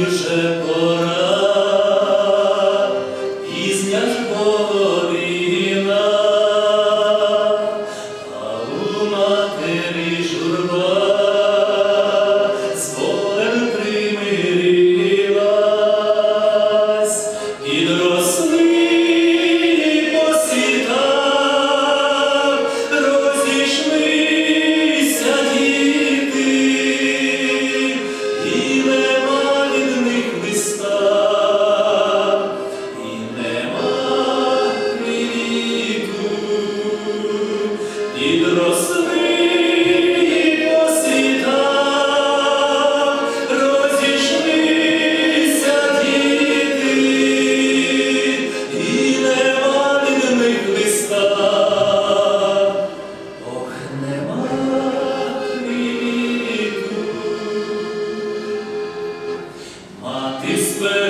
już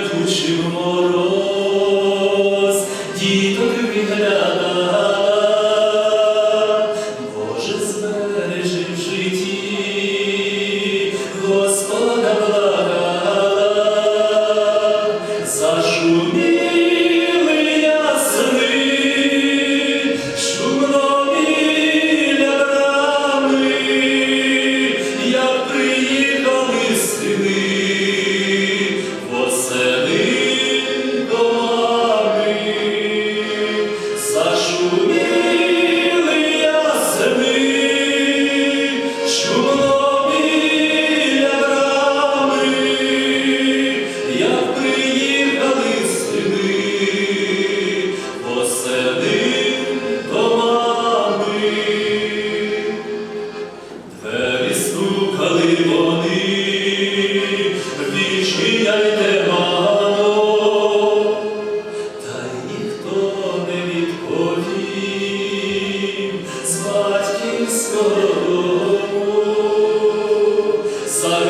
Летучим мором. Батьківського дому. Заглядали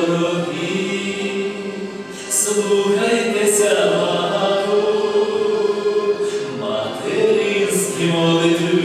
материнські молитви,